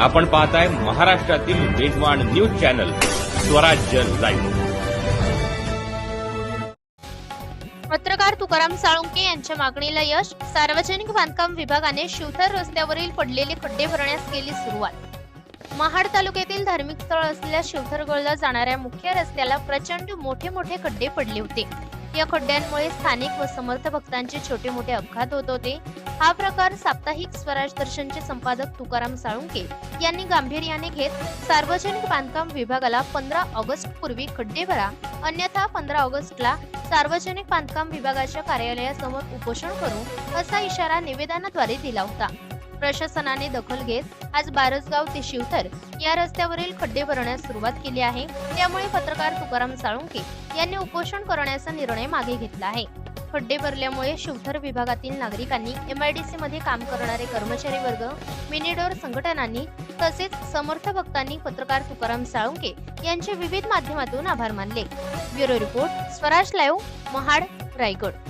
आपण पाहताय महाराष्ट्रातील वेगवान न्यूज चॅनल स्वराज्य लाईव्ह. पत्रकार तुकाराम साळुंके यांच्या मागणीला यश सार्वजनिक बांधकाम विभागाने शिवथर रस्त्यावरील पडलेले खड्डे भरण्यास केली सुरुवात. महाड तालुक्यातील धार्मिक स्थळ असलेल्या शिवथरगडला जाणाऱ्या मुख्य रस्त्याला प्रचंड मोठे मोठे खड्डे पडले होते. या खड्ड्यांमुळे स्थानिक व समर्थ भक्तांचे छोटे मोठे अपघात होत होते. हा प्रकार साप्ताहिक स्वराज दर्शनचे संपादक तुकाराम साळुंके यांनी गांभीर्याने घेत सार्वजनिक बांधकाम विभागाला पंधरा ऑगस्ट पूर्वी खड्डे भरा. अन्यथा पंधरा ऑगस्टला सार्वजनिक बांधकाम विभागाच्या कार्यालयासमोर उपोषण करू असा इशारा निवेदनाद्वारे दिला होता. प्रशासनाने दखल घेत आज बारसगाव ते शिवथर या रस्त्यावरील खड्डे भरण्यास सुरुवात केली आहे. त्यामुळे पत्रकार तुकाराम साळुंके यांनी उपोषण करण्याचा निर्णय मागे घेतला आहे. खड्डे भरल्यामुळे शिवथर विभागातील नागरिकांनी एमआयडीसी मध्ये काम करणारे कर्मचारी वर्ग मिनिडोर संघटनांनी तसेच समर्थ भक्तांनी पत्रकार तुकाराम साळुंके यांचे विविध माध्यमातून आभार मानले. Bureau report Swaraj live Mahad Raigad.